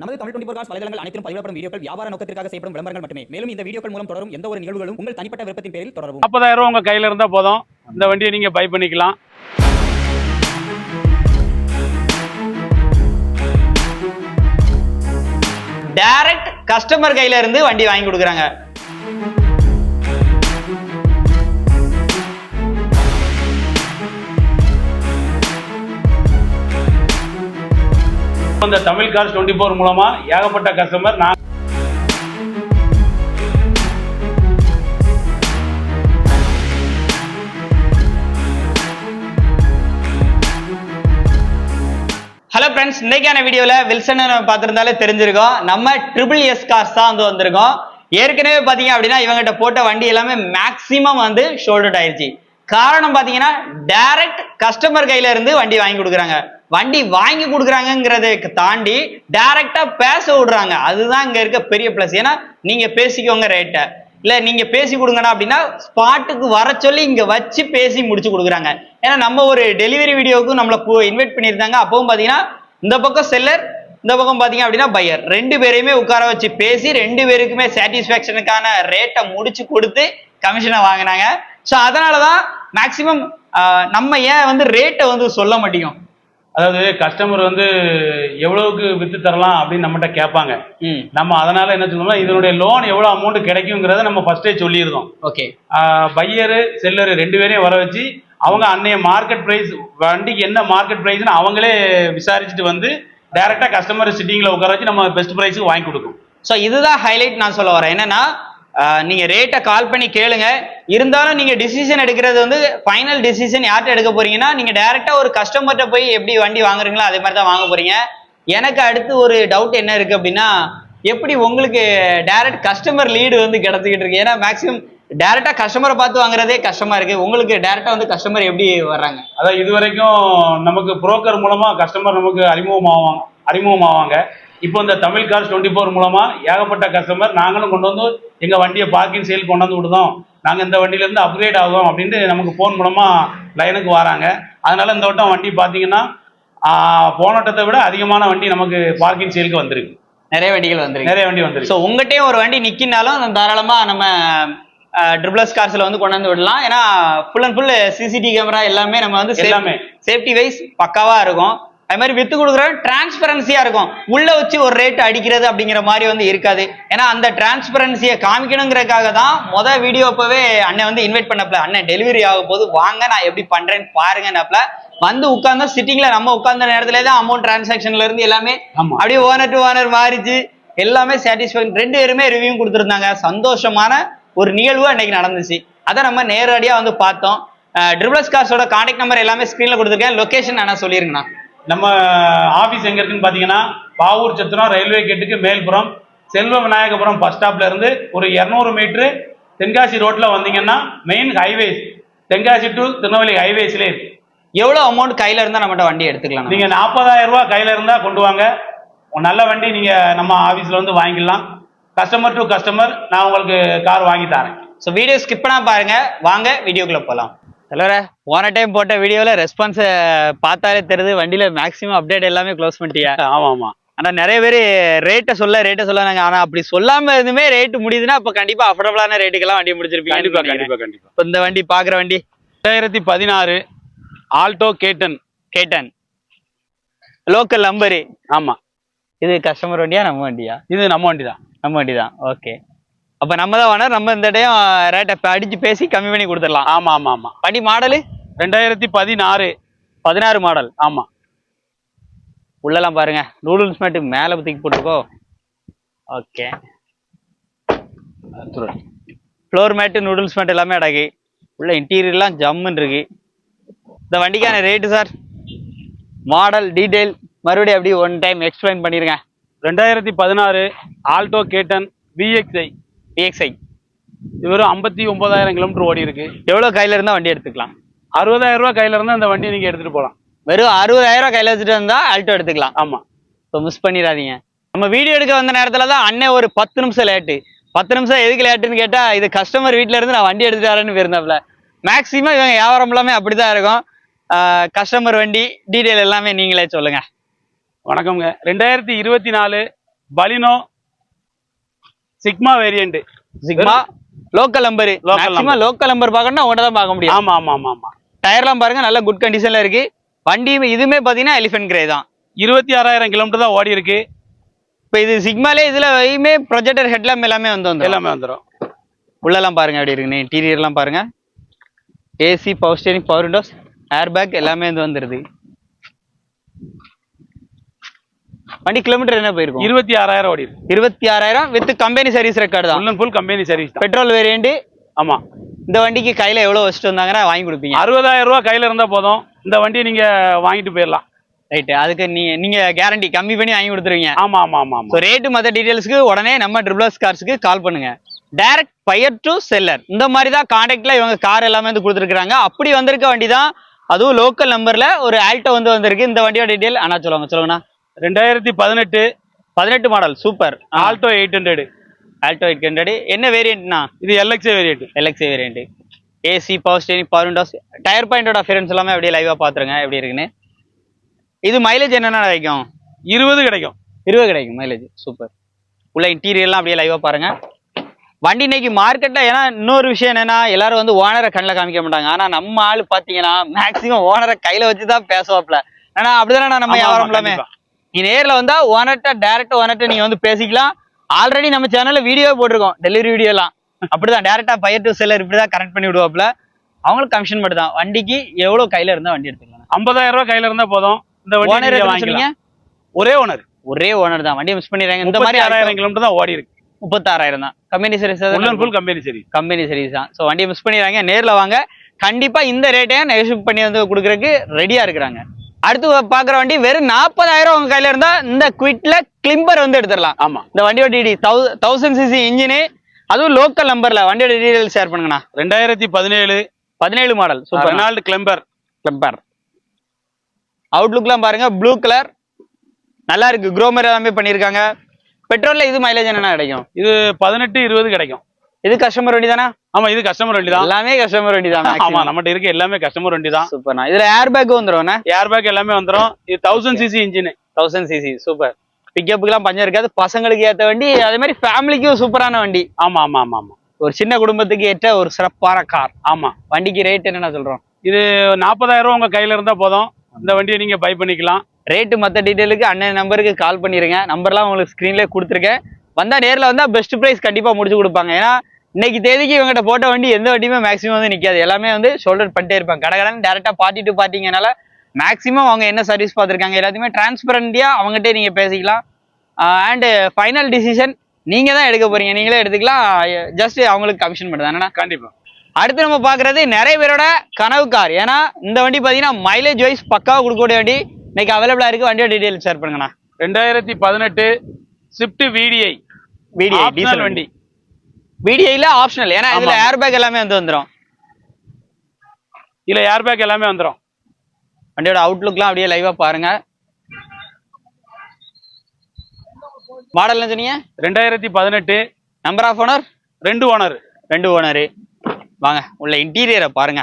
நமது Tamil twenty cos வலைதளங்கள் அனைத்தும் பதிவிடப்படும் வீடியோக்கள் வியாபார நோக்கத்திற்காக செய்யப்படும் விளம்பரங்கள் மட்டுமே. மேலும் இந்த வீடியோக்கள் மூலம் தொடரும் எந்த ஒரு நிகழ்வுகளும் உங்கள் தனிப்பட்ட விருப்பத்தின் பேரில் தொடரவும். நாற்பதாயிரம் ரூபா உங்க கையில இருந்தா போதும். இந்த வண்டியை நீங்க பை பண்ணிக்கலாம். டைரக்ட் கஸ்டமர் கையில இருந்து வண்டி வாங்கி கொடுக்குறாங்க. வந்த தமிழ் கார்ஸ் டுவெண்ட்டி ஃபோர் மூலமா ஏகப்பட்ட கஸ்டமர் நான் ஹலோ ஃப்ரெண்ட்ஸ் இன்னைக்கான வீடியோவில் வில்சன் பார்த்துருந்தாலே தெரிஞ்சிருக்கோம். நம்ம ட்ரிபிள் எஸ் கார்ஸ் தான் வந்து வந்திருக்கோம். ஏற்கனவே பாத்தீங்க அப்படின்னா இவங்ககிட்ட போட்ட வண்டி எல்லாமே மேக்ஸிமம் வந்து ஷோல்டட் ஆயிருச்சு. காரணம் பாத்தீங்கன்னா டைரக்ட் கஸ்டமர் கையில இருந்து வண்டி வாங்கி கொடுக்குறாங்க. வண்டி வாங்கி கொடுக்குறாங்கங்கிறதை தாண்டி டைரக்டா பேச விடுறாங்க. அதுதான் இங்க இருக்க பெரிய பிளஸ் ஏன்னா நீங்க பேசிக்கோங்க ரேட்டை இல்ல நீங்க பேசி கொடுங்கண்ணா அப்படின்னா ஸ்பாட்டுக்கு வர சொல்லி இங்க வச்சு பேசி முடிச்சு கொடுக்குறாங்க. ஏன்னா நம்ம ஒரு டெலிவரி வீடியோவுக்கும் நம்மள இன்வைட் பண்ணியிருந்தாங்க. அப்பவும் பாத்தீங்கன்னா இந்த பக்கம் செல்லர் இந்த பக்கம் பாத்தீங்க அப்படின்னா பையர் ரெண்டு பேரையுமே உட்கார வச்சு பேசி ரெண்டு பேருக்குமே சாட்டிஸ்ஃபேக்ஷனுக்கான ரேட்டை முடிச்சு கொடுத்து கமிஷனை வாங்கினாங்க. ஸோ அதனாலதான் மேக்சிமம் நம்ம ஏன் வந்து ரேட்டை வந்து சொல்ல மாட்டேங்கும் அதாவது கஸ்டமர் வந்து எவ்வளவுக்கு வித்து தரலாம் அப்படின்னு நம்மகிட்ட கேட்பாங்க. நம்ம அதனால என்ன சொல்லணும்னா இதனுடைய லோன் எவ்வளவு அமௌண்ட் கிடைக்குங்கிறத நம்ம ஃபர்ஸ்டே சொல்லியிருந்தோம் ஓகே. பையரு செல்லரு ரெண்டு பேரையும் வர வச்சு அவங்க அன்னைய மார்க்கெட் பிரைஸ் வண்டிக்கு என்ன மார்க்கெட் பிரைஸ்னு அவங்களே விசாரிச்சுட்டு வந்து டைரக்டா கஸ்டமர் சிட்டிங்ல உட்கார வச்சு நம்ம பெஸ்ட் பிரைஸுக்கு வாங்கி கொடுக்கும். ஸோ இதுதான் ஹைலைட் நான் சொல்ல வரேன். என்னன்னா நீங்கள் நீங்க ரேட்டை கால் பண்ணி கேளுங்க. இருந்தாலும் நீங்க டிசிஷன் எடுக்கிறது வந்து ஃபைனல் டிசிஷன் யார்கிட்ட எடுக்க போறீங்கன்னா நீங்க டைரக்டா ஒரு கஸ்டமர்கிட்ட போய் எப்படி வண்டி வாங்குறீங்களோ அதே மாதிரி தான் வாங்க போறீங்க. எனக்கு அடுத்து ஒரு டவுட் என்ன இருக்கு அப்படின்னா எப்படி உங்களுக்கு டைரக்ட் கஸ்டமர் லீடு வந்து கிடைச்சிக்கிட்டு இருக்கு? ஏன்னா மேக்ஸிமம் டேரக்டா கஸ்டமரை பார்த்து வாங்குறதே கஷ்டமா இருக்கு. உங்களுக்கு டேரக்டா வந்து கஸ்டமர் எப்படி வர்றாங்க? அதான் இது வரைக்கும் நமக்கு புரோக்கர் மூலமா கஸ்டமர் நமக்கு அறிமுகமாவாங்க அறிமுகமாவாங்க. இப்போ இந்த தமிழ் கார்ஸ் டுவெண்ட்டி ஃபோர் மூலமா ஏகப்பட்ட கஸ்டமர் நாங்களும் கொண்டு வந்து எங்க வண்டியை பார்க்கிங் சேல் கொண்டு வந்து விடுதோம். நாங்க இந்த வண்டியில இருந்து அப்கிரேட் ஆகும் அப்படின்ட்டு நமக்கு ஃபோன் மூலமா லைனுக்கு வராங்க. அதனால இந்த வட்டம் வண்டி பாத்தீங்கன்னா ஆஹ், போன வட்டத்தை விட அதிகமான வண்டி நமக்கு பார்க்கிங் சேலுக்கு வந்திருக்கு. நிறைய வண்டிகள் வந்திருக்கு. நிறைய வண்டி வந்திருக்கு. ஸோ உங்ககிட்டயும் ஒரு வண்டி நிக்கினாலும் தாராளமா நம்ம ட்ரிபிளஸ் கார்ஸ்ல வந்து கொண்டு வந்து விடலாம். ஏன்னா full and full CCTV camera எல்லாமே நம்ம வந்து எல்லாமே. சேஃப்டி வைஸ் பக்காவா இருக்கும். அது மாதிரி வித்து கொடுக்குற டிரான்ஸ்பரன்சியா இருக்கும். உள்ள வச்சு ஒரு ரேட் அடிக்கிறது அப்படிங்கிற மாதிரி வந்து இருக்காது. ஏன்னா அந்த டிரான்ஸ்பரன்சியை காமிக்கணுங்கிறதுக்காக தான் மொத வீடியோ அப்பவே அண்ணன் வந்து இன்வைட் பண்ணப்பல. அண்ணன் டெலிவரி ஆக போது வாங்க நான் எப்படி பண்றேன்னு பாருங்கன்னாப்ல வந்து உட்கார்ந்தா சிட்டிங்ல நம்ம உட்கார்ந்த நேரத்துல தான் அமௌண்ட் டிரான்சாக்ஷன்ல இருந்து எல்லாமே. அப்படியே ஓனர் டு ஓனர் மாறிச்சு. எல்லாமே சாட்டிஸ்ஃபேக்ஷன் ரெண்டு பேருமே ரிவ்யூ கொடுத்துருந்தாங்க. சந்தோஷமான ஒரு நிகழ்வு அன்னைக்கு நடந்துச்சு. அதை நம்ம நேரடியா வந்து பார்த்தோம். ட்ரிபிளஸ் கார்ஸோட கான்டாக்ட் நம்பர் எல்லாமே ஸ்க்ரீன்ல கொடுத்துருக்கேன். லொகேஷன் என்ன சொல்லிருங்கண்ணா. நம்ம ஆபீஸ் எங்க இருக்குன்னு பாத்தீங்கன்னா பாவூர் சத்திரம் ரயில்வே கேட்டுக்கு மேல்புறம் செல்வ விநாயகபுரம் பஸ் ஸ்டாப்ல இருந்து ஒரு 200 மீட்டர் தென்காசி ரோட்ல வந்தீங்கன்னா main highways Tenkasi to Tirunelveli ஹைவேஸ்ல இருக்கு. எவ்வளவு அமௌண்ட் கையில இருந்தா நம்மகிட்ட வண்டி எடுத்துக்கலாம்? நீங்க 40000 ரூபாய் கையில இருந்தா கொண்டு வாங்க. நல்ல வண்டி நீங்க நம்ம ஆபீஸ்ல வந்து வாங்கிக்கலாம். கஸ்டமர் டு கஸ்டமர் நான் உங்களுக்கு கார் வாங்கி தரேன். ஸோ வீடியோ ஸ்கிப் பண்ணா பாருங்க. வாங்க வீடியோக்குள்ள போகலாம் தலைவரே போன டைம் போட்ட வீடியோல ரெஸ்பான்ஸ் பார்த்தாலே தெரியுது. வண்டியில மேக்ஸிமம் அப்டேட் எல்லாமே க்ளோஸ் பண்ணிட்டியா. ஆமா ஆமா. ஆனா நிறைய பேர் ரேட்டை சொல்ல ரேட்டை சொல்ல நாங்க ஆனா அப்படி சொல்லாம இருந்துமே ரேட் முடியுதுன்னா அப்ப கண்டிப்பா அஃபோர்டபுளான ரேட்டுக்கெல்லாம் வண்டி முடிச்சிருப்பீங்க கண்டிப்பா கண்டிப்பா கண்டிப்பா. இப்ப இந்த வண்டி பாக்குற வண்டி? ரெண்டாயிரத்தி பதினாறு ஆல்டோ கேட்டன். கேட்டன். லோக்கல் நம்பரு ஆமா. இது கஸ்டமர் வண்டியா நம்ம வண்டியா? இது நம்ம வண்டி தான் நம்ம வண்டி தான் ஓகே. அப்ப நம்ம தான் வேணா நம்ம இந்த டைம் ரேட்டை அடிச்சு பேசி கம்மி பண்ணி கொடுத்துடலாம். ஆமா ஆமா ஆமா. வண்டி மாடலு? ரெண்டாயிரத்தி பதினாறு. பதினாறு மாடல் ஆமா. உள்ளலாம் பாருங்க. நூடுல்ஸ் மட்டும் மேல தூக்கி போட்டிருக்கோ okay. Floor mat noodles mat எல்லாமே அடகு. உள்ள இன்டீரியர்லாம் ஜம்முன்னு இருக்கு. இந்த வண்டிக்கான ரேட்டு சார் மாடல் டீடைல் மறுபடியும் அப்படியே ஒன் டைம் எக்ஸ்பிளைன் பண்ணிருங்க. ரெண்டாயிரத்தி பதினாறு ஆல்டோ கேட்டன் விஎக்ஸ்ஐ பிஎக்ஸ்ஐ இது வெறும் ஐம்பத்தி ஒன்பதாயிரம் கிலோமீட்டர் ஓடி இருக்கு. எவ்வளோ கையில இருந்தா வண்டி எடுத்துக்கலாம். அறுபதாயிரம் ரூபாய் கையில இருந்தா அந்த வண்டியை நீங்க எடுத்துட்டு போகலாம். வெறும் அறுபதாயிரம் கையில வச்சுட்டு வந்தா ஆல்டோ எடுத்துக்கலாம். ஆமா. ஸோ மிஸ் பண்ணிடாதீங்க. நம்ம வீடியோ எடுக்க வந்த நேரத்துல தான் அண்ணன் ஒரு பத்து நிமிஷம் லேட்டு பத்து நிமிஷம் எதுக்கு லேட்டுன்னு கேட்டா இது கஸ்டமர் வீட்ல இருந்து நான் வண்டி எடுத்துட்டு வரேன்னு போயிருந்தாப்ல மேக்ஸிமம் இவங்க வியாபாரம் எல்லாமே அப்படிதான் இருக்கும். கஸ்டமர் வண்டி டீடைல் எல்லாமே நீங்களே சொல்லுங்க. வணக்கம்ங்க. ரெண்டாயிரத்தி இருபத்தி நாலு Baleno sigma variant sigma local number maximum local number பார்க்கணும்னா உங்கள்கிட்ட தான் பார்க்க முடியும். ஆமா ஆமா ஆமா ஆமா. டயர்லாம் பாருங்க நல்ல குட் கண்டிஷன்ல இருக்கு. வண்டி இதுமே பாத்தீங்கன்னா எலிஃபென்ட் கிரே தான். இருபத்தி ஆறாயிரம் கிலோமீட்டர் தான் ஓடி இருக்கு. இப்போ இது சிக்மாலே இதுல எதுவுமே ப்ரொஜெக்டர் ஹெட்லாம் எல்லாமே வந்து வந்துடும் எல்லாமே வந்துடும் உள்ளெல்லாம் பாருங்க எப்படி இருக்குன்னு. இன்டீரியர்லாம் பாருங்க. AC power steering power windows airbag எல்லாமே வந்து வந்துருது. வண்டி கிலோமீட்டர் என்ன போயிருக்கும்? இருபத்தி ஆறாயிரம் ஓடி இருபத்தி ஆறாயிரம் வித் கம்பெனி சர்வீஸ் ரெக்கார்டு தான். Full company service petrol variant ஆமா. இந்த வண்டிக்கு கையில எவ்வளவு வச்சுட்டு வந்தாங்கன்னா வாங்கி கொடுப்பீங்க. அறுபதாயிரம் ரூபாய் கையில இருந்தா போதும். இந்த வண்டியை நீங்க வாங்கிட்டு போயிடலாம். ரைட் அதுக்கு நீங்க நீங்க கேரண்டி கம்மி பண்ணி வாங்கி கொடுத்துருவீங்க. ஆமா ஆமா ஆமா ஆமா. ஸோ ரேட்டு மற்ற டீடைல்ஸ்க்கு உடனே நம்ம ட்ரிபிள்ஸ் கார்ஸ்க்கு கால் பண்ணுங்க. டைரக்ட் பையர் டு செல்லர் இந்த மாதிரி தான் கான்டாக்ட்ல இவங்க கார் எல்லாமே வந்து கொடுத்துருக்காங்க அப்படி வந்திருக்க வண்டி தான் அதுவும் லோக்கல் நம்பர்ல ஒரு ஆல்டோ வந்து வந்திருக்கு. இந்த வண்டியோட டீடைல் அண்ணா சொல்லுவாங்க. சொல்லுங்கண்ணா. ரெண்டாயிரத்தி பதினெட்டு பதினெட்டு model super Alto eight hundred Alto eight hundred என்ன வேரியன்ட்னா இது எல்எக்ஸே variant LXI variant AC power steering power windows tyre பாயிண்டோட appearance எல்லாமே அப்படியே லைவா பாத்துருங்க எப்படி இருக்குன்னு. இது மைலேஜ் என்னென்ன கிடைக்கும்? இருபது கிடைக்கும். இருபது கிடைக்கும் மைலேஜ் சூப்பர் உள்ள இன்டீரியர்லாம் அப்படியே லைவா பாருங்க. வண்டி இன்னைக்கு மார்க்கெட்ல ஏன்னா இன்னொரு விஷயம் என்னன்னா எல்லாரும் வந்து ஓனரை கண்ணில் காமிக்க மாட்டாங்க. ஆனா நம்ம ஆளு பாத்தீங்கன்னா மேக்சிமம் ஓனரை கையில வச்சு தான் பேசுவாப்ல ஆனா அப்படிதானே நம்ம வியாபாரம் எல்லாமே. நீ நேர்ல வந்தா ஓனர்ட்ட டேரக்ட் ஓனர்ட்ட நீங்க வந்து பேசிக்கலாம். ஆல்ரெடி நம்ம சேனல்ல வீடியோ போட்டிருக்கோம். டெலிவரி வீடியோ எல்லாம். அப்படிதான் டேரக்டா பையர் டு செல்லர் இப்படிதான் கனெக்ட் பண்ணி விடுவாப்ல அவங்களுக்கு கமிஷன் மட்டும் தான் வண்டிக்கு எவ்வளவு கையில இருந்தா வண்டி எடுத்துக்கலாம். ஐம்பதாயிரம் ரூபாய் கையில இருந்தா போதும். இந்த ஓனர் வாங்கிக்கலாம். ஒரே ஓனர் ஒரே ஓனர் தான். வண்டியை மிஸ் பண்ணிடுறாங்க. இந்த மாதிரி ஆறாயிரம் கிலோமீட்டர் தான் ஓடி இருக்கு. முப்பத்தாறாயிரம் தான். கம்பெனி சர்வீஸ் ஃபுல் கம்பெனி சரி கம்பெனி சர்வீஸ் தான். ஸோ வண்டியை மிஸ் பண்ணிடுறாங்க. நேர்ல வாங்க. கண்டிப்பா இந்த ரேட்டையும் நெகோஷியேட் பண்ணி வந்து கொடுக்குறதுக்கு ரெடியா இருக்கிறாங்க. அடுத்து பாக்குற வண்டி வெறும் நாற்பதாயிரம் உங்க கையில இருந்தா இந்த குவிட்ல கிளிம்பர் வந்து எடுத்துடலாம். ஆமா. இந்த வண்டியோட டிடி தௌசண்ட் சிசி இன்ஜினு அதுவும் லோக்கல் நம்பர்ல வண்டியோட டீடைல் ஷேர் பண்ணுங்கண்ணா. ரெண்டாயிரத்தி பதினேழு. பதினேழு model super Renault Climber Climber அவுட்லுக்லாம் பாருங்க ப்ளூ கலர் நல்லா இருக்கு குரோமர் எல்லாமே பண்ணியிருக்காங்க. பெட்ரோல்ல இது மைலேஜ் என்னென்ன கிடைக்கும்? இது பதினெட்டு இருபது கிடைக்கும். இது கஸ்டமர் வண்டி தானே? ஆமா இது கஸ்டமர் வண்டி தான். எல்லாமே கஸ்டமர் வண்டி தான் ஆமா நம்மகிட்ட இருக்க எல்லாமே கஸ்டமர் வண்டி தான். சூப்பர்ண்ணா இதுல ஏர் பேக் வந்துடும் ஏர் பேக் எல்லாமே வந்துரும். இது thousand CC engine thousand CC super பிக்கப்புக்குலாம் பஞ்சம் இருக்காது. பசங்களுக்கு ஏத்த வண்டி அதே மாதிரி ஃபேமிலிக்கும் சூப்பரான வண்டி. ஆமா ஆமா ஆமா ஆமா. ஒரு சின்ன குடும்பத்துக்கு ஏற்ற ஒரு சிறப்பான கார் ஆமா. வண்டிக்கு ரேட் என்னென்ன சொல்றோம்? இது நாற்பதாயிரம் ரூபா உங்க கையில இருந்தா போதும். இந்த வண்டியை நீங்க பை பண்ணிக்கலாம். ரேட்டு மற்ற டீட்டெயிலுக்கு அண்ணன் நம்பருக்கு கால் பண்ணிருங்க. நம்பர்லாம் உங்களுக்கு ஸ்க்ரீன்லேயே கொடுத்துருக்கேன். வந்தா நேர்ல வந்தா பெஸ்ட் ப்ரைஸ் கண்டிப்பா முடிச்சு கொடுப்பாங்க. ஏன்னா இன்னைக்கு தேதிக்கு இவங்ககிட்ட போட்ட வண்டி எந்த வண்டியுமே மேக்ஸிமம் வந்து நிக்காது. எல்லாமே வந்து ஷோல்டர் பண்ணிட்டே இருப்பாங்க. கடை கடன் டேரக்டா பார்ட்டி டு பார்ட்டிங்கனால மேக்ஸிமம் அவங்க என்ன சர்வீஸ் பார்த்துருக்காங்க எல்லாத்தையுமே டிரான்ஸ்பரண்டியா அவங்ககிட்டே நீங்க பேசிக்கலாம். அண்ட் ஃபைனல் டிசிஷன் நீங்க தான் எடுக்க போறீங்க. நீங்களே எடுத்துக்கலாம். ஜஸ்ட் அவங்களுக்கு கமிஷன் மட்டும் தானே. கண்டிப்பா. அடுத்து நம்ம பார்க்கறது நிறைய பேரோட கனவு கார் ஏன்னா இந்த வண்டி பார்த்தீங்கன்னா மைலேஜ் வைஸ் பக்காவாக கொடுக்கக்கூடிய வண்டி. இன்னைக்கு அவைலபிளா இருக்கு. வண்டியோட டீடைல் ஷேர் பண்ணுங்கண்ணா. ரெண்டாயிரத்தி பதினெட்டு ஸ்விஃப்ட் விடிஐ விடிஐ டீசல் வண்டி. விடிஐல ஆப்ஷனல் ஏன்னா இதுல. ஏர் பேக் எல்லாமே வந்து வந்துரும். இல்ல ஏர் பேக் எல்லாமே வந்துரும். வண்டியோட அவுட்லுக்லாம் அப்படியே லைவா பாருங்க. மாடல் சொன்னீங்க? ரெண்டாயிரத்தி பதினெட்டு. நம்பர் ஆஃப் ஓனர் ரெண்டு ஓனர் ரெண்டு ஓனரு வாங்க உள்ள இன்டீரியரை பாருங்க.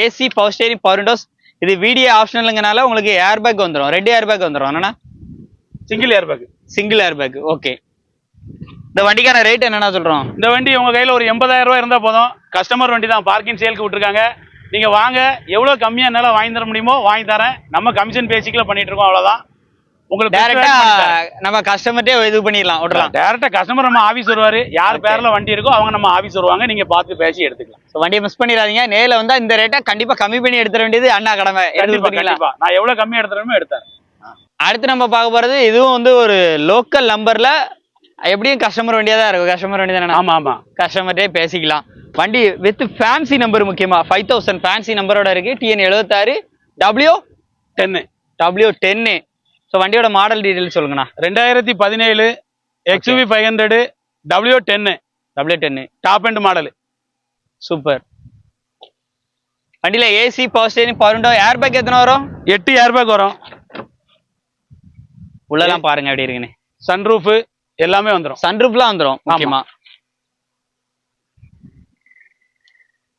AC power steering power windows இது விடிஐ ஆப்ஷனலுங்கனால உங்களுக்கு ஏர் பேக் வந்துரும். ரெண்டு ஏர் பேக் வந்துரும். என்னன்னா single airbag single airbag okay இந்த வண்டிக்கான ரேட் என்னன்னா சொல்றோம்? இந்த வண்டி உங்க கையில ஒரு எண்பதாயிரம் ரூபாய் இருந்தா போதும். கஸ்டமர் வண்டி தான். பார்க்கிங் சேலுக்கு விட்டுருக்காங்க. நீங்க வாங்க. எவ்வளவு கம்மியா என்னால வாங்கி தர முடியுமோ வாங்கி தரேன். நம்ம கமிஷன் பேசிக்கல பண்ணிட்டு இருக்கோம். அவ்வளவுதான். உங்களுக்கு டைரக்டா நம்ம கஸ்டமர்ட்டே இது பண்ணிடலாம். விடலாம் டேரக்டா கஸ்டமர் நம்ம ஆபீஸ் வருவாரு. யார் பேர்ல வண்டி இருக்கோ அவங்க நம்ம ஆபீஸ் வருவாங்க. நீங்க பார்த்து பேசி எடுத்துக்கலாம். ஸோ வண்டியை மிஸ் பண்ணிடாதீங்க. நேர்ல வந்தா இந்த ரேட்டை கண்டிப்பா கம்மி பண்ணி எடுத்துட வேண்டியது அண்ணா கடமை. கண்டிப்பா நான் எவ்வளவு கம்மியா எடுத்துறேனோ எடுத்தேன் அடுத்து நம்ம பார்க்க போறது இதுவும் வந்து ஒரு லோக்கல் நம்பர்ல எப்படியும் கஸ்டமர் வண்டியா தான் இருக்கும். கஸ்டமர் வண்டி தானே? ஆமா ஆமா. கஸ்டமர்ட்டே பேசிக்கலாம். வண்டி வித் ஃபேன்சி நம்பர் முக்கியமா. ஃபைவ் தௌசண்ட் ஃபேன்சி நம்பரோட இருக்கு. டிஎன் எழுபத்தாறு W ten W ten so வண்டியோட மாடல் டீடைல் சொல்லுங்கண்ணா. ரெண்டாயிரத்தி பதினேழு XUV five hundred W ten W ten top end model super வண்டியில AC power steering power window airbag எத்தனை வரும்? எட்டு ஏர் பேக் வரும். உள்ளலாம் பாருங்க எப்படி இருக்குன்னு. சன்ரூஃப் எல்லாமே வந்துரும். சன்ரூப்லாம் வந்துரும். முக்கியமா.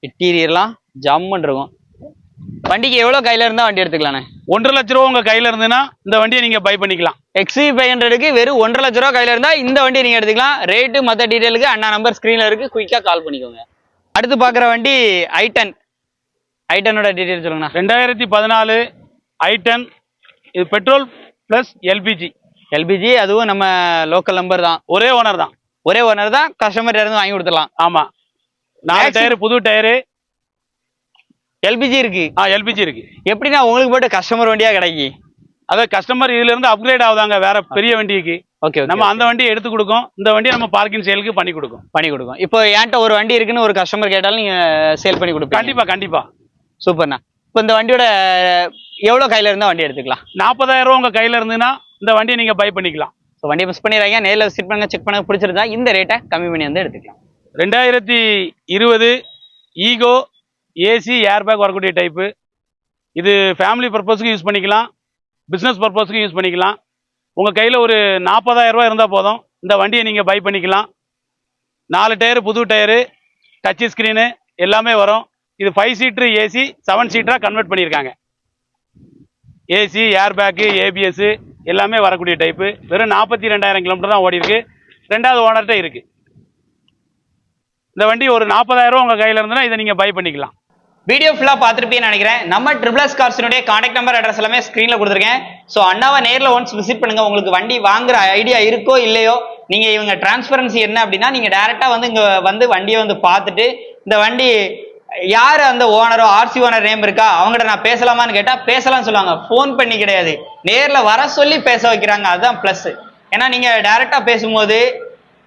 இன்டீரியர்லாம் ஜம்முன்னு இருக்கும். வண்டிக்கு எவ்வளவு கையில இருந்தா வண்டி எடுத்துக்கலாண்ணே ஒன்றரை லட்ச ரூபா உங்க கையில இருந்துன்னா இந்த வண்டியை நீங்க பை பண்ணிக்கலாம். எக்ஸி ஃபைவ் ஹண்ட்ரடுக்கு வெறும் ஒன்றரை லட்ச ரூபா கையில இருந்தா இந்த வண்டி நீங்க எடுத்துக்கலாம். ரேட்டு மத்த டீடைலுக்கு அண்ணா நம்பர் ஸ்கிரீன்ல இருக்கு. குயிக்கா கால் பண்ணிக்கோங்க. அடுத்து பாக்குற வண்டி ஐட்டன் ஐட்டனோட டீடைல் சொல்லுங்கண்ணா. ரெண்டாயிரத்தி பதினாலு ஐட்டன் இது பெட்ரோல் பிளஸ் எல்பிஜி எல்பிஜி அதுவும் நம்ம லோக்கல் நம்பர் தான். ஒரே ஓனர் தான். ஒரே ஓனர் தான் கஸ்டமர் இருந்து வாங்கி கொடுத்துடலாம். ஆமா. நாலு டயர் புது டயரு எல்பிஜி இருக்கு. ஆ எல்பிஜி இருக்கு. எப்படின்னா உங்களுக்கு போட்டு கஸ்டமர் வண்டியா கிடைக்கி? அதாவது கஸ்டமர் இதுல இருந்து அப்கிரேட் ஆகுதாங்க வேற பெரிய வண்டிக்கு. ஓகே நம்ம அந்த வண்டியை எடுத்து கொடுக்கோம். இந்த வண்டியை நம்ம பார்க்கிங் சேலுக்கு பண்ணி கொடுக்கும். பண்ணி கொடுக்கும். இப்போ என்கிட்ட ஒரு வண்டி இருக்குன்னு ஒரு கஸ்டமர் கேட்டாலும் நீங்க சேல் பண்ணி கொடுப்பீங்க. கண்டிப்பா கண்டிப்பா. சூப்பர்ண்ணா இப்போ இந்த வண்டியோட எவ்வளவு கையில இருந்தா வண்டி எடுத்துக்கலாம்? நாற்பதாயிரம் ரூபா உங்க கையில இருந்துன்னா இந்த வண்டியை நீங்க பை பண்ணிக்கலாம். ஸோ வண்டியை மிஸ் பண்ணிடுறாங்க நேரில் விசிட் பண்ணுங்க செக் பண்ணுங்க பிடிச்சிருந்தா இந்த ரேட்டை கம்மி பண்ணி வந்து எடுத்துக்கலாம். ரெண்டாயிரத்தி இருபது ஈகோ ஏசி ஏர்பேக் வரக்கூடிய டைப்பு இது ஃபேமிலி பர்பஸ்க்கு யூஸ் பண்ணிக்கலாம். பிஸ்னஸ் பர்பஸ்க்கு யூஸ் பண்ணிக்கலாம். உங்கள் கையில் ஒரு 40000 ரூபாய் இருந்தால் போதும். இந்த வண்டியை நீங்கள் பை பண்ணிக்கலாம். நாலு டயரு புது டயரு டச் ஸ்க்ரீனு எல்லாமே வரும். இது ஃபைவ் சீட்ரு ஏசி செவன் சீட்டராக கன்வெர்ட் பண்ணியிருக்காங்க. ஏசி ஏர்பேக்கு ஏபிஎஸ் எல்லாமே வரக்கூடிய டைப்பு வெறும் நாற்பத்தி ரெண்டாயிரம் கிலோமீட்டர் தான் ஓடி இருக்கு ரெண்டாவது ஓனர்கிட்ட இருக்குது இந்த வண்டி ஒரு 40000 ரூபா உங்கள் கையில் இருந்ததுன்னா இதை நீங்கள் பை பண்ணிக்கலாம். வீடியோ ஃபுல்லாக பார்த்துருப்பீங்கன்னு நினைக்கிறேன். நம்ம ட்ரிபிள்எஸ் கார்ஸினுடைய காண்டாக்ட் நம்பர் அட்ரஸ் எல்லாமே ஸ்க்ரீனில் கொடுத்துருக்கேன். ஸோ அண்ணாவை நேரில் ஒன்ஸ் விசிட் பண்ணுங்கள் உங்களுக்கு வண்டி வாங்குற ஐடியா இருக்கோ இல்லையோ நீங்கள் இவங்க டிரான்ஸ்பரன்சி என்ன அப்படின்னா நீங்கள் டேரெக்டாக வந்து இங்கே வந்து வண்டியை வந்து பார்த்துட்டு இந்த வண்டி யார் அந்த ஓனரோ ஆர்சி ஓனர் நேம் இருக்கா? அவங்ககிட்ட நான் பேசலாமான்னு கேட்டா பேசலாம்னு சொல்லுவாங்க. ஃபோன் பண்ணி கிடையாது. நேர்ல வர சொல்லி பேச வைக்கிறாங்க. அதுதான் ப்ளஸ் ஏன்னா நீங்க டைரக்டா பேசும்போது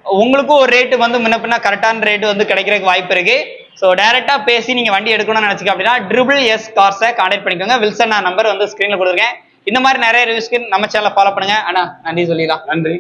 உங்களுக்கும் ஒரு ரேட்டு வந்து முன்ன பின்ன கரெக்டான ரேட்டு வந்து கிடைக்கிறதுக்கு வாய்ப்பு இருக்கு. ஸோ டைரக்டா பேசி நீங்க வண்டி எடுக்கணும்னு நினைச்சீங்க அப்படின்னா ட்ரிபிள் எஸ் கார்ஸை கான்டாக்ட் பண்ணிக்கோங்க. வில்சன் நான் நம்பர் வந்து ஸ்க்ரீனில் கொடுத்துருக்கேன். இந்த மாதிரி நிறைய ரிவ்யூஸ்க்கு நம்ம சேனலை ஃபாலோ பண்ணுங்க. அண்ணா நன்றி சொல்லிடலாம். நன்றி.